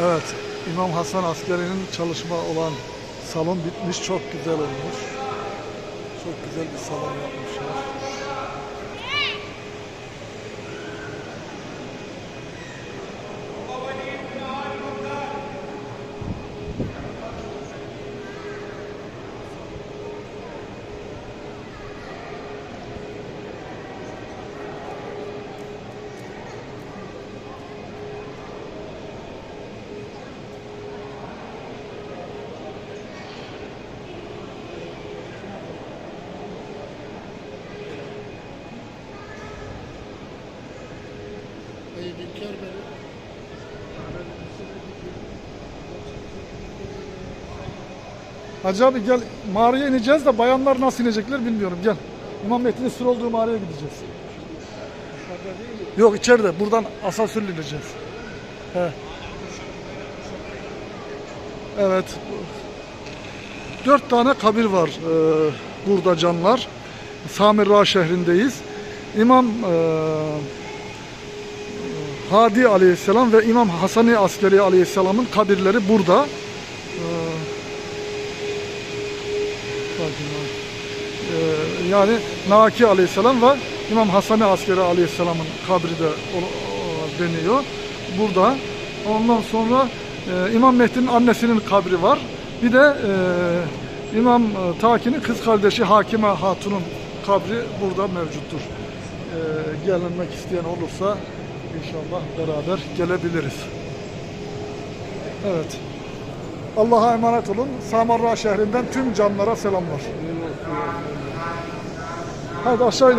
Evet, İmam Hasan Askeri'nin çalışma olan salon bitmiş, çok güzel olmuş. Çok güzel bir salon yapmışlar. Hacı abi gel mağaraya ineceğiz de bayanlar nasıl inecekler bilmiyorum gel. İmam Mehdi'nin sır olduğu mağaraya gideceğiz. Yok içeride buradan asansörle ineceğiz. He. Evet. Dört tane kabir var e, burada canlar. Samirra şehrindeyiz. İmam e, Hadi Aleyhisselam ve İmam Hasani Askeri Aleyhisselam'ın kabirleri burada. E, sakin ol. E, yani Naki Aleyhisselam ve İmam Hasani Askeri Aleyhisselam'ın kabri de deniyor. Burada. Ondan sonra e, İmam Mehdi'nin annesinin kabri var. Bir de e, İmam e, Taki'nin kız kardeşi Hakime Hatun'un kabri burada mevcuttur. E, gelinmek isteyen olursa inşallah beraber gelebiliriz. Evet. Allah'a emanet olun. Samarra şehrinden tüm canlara selamlar. Hadi aşağı in.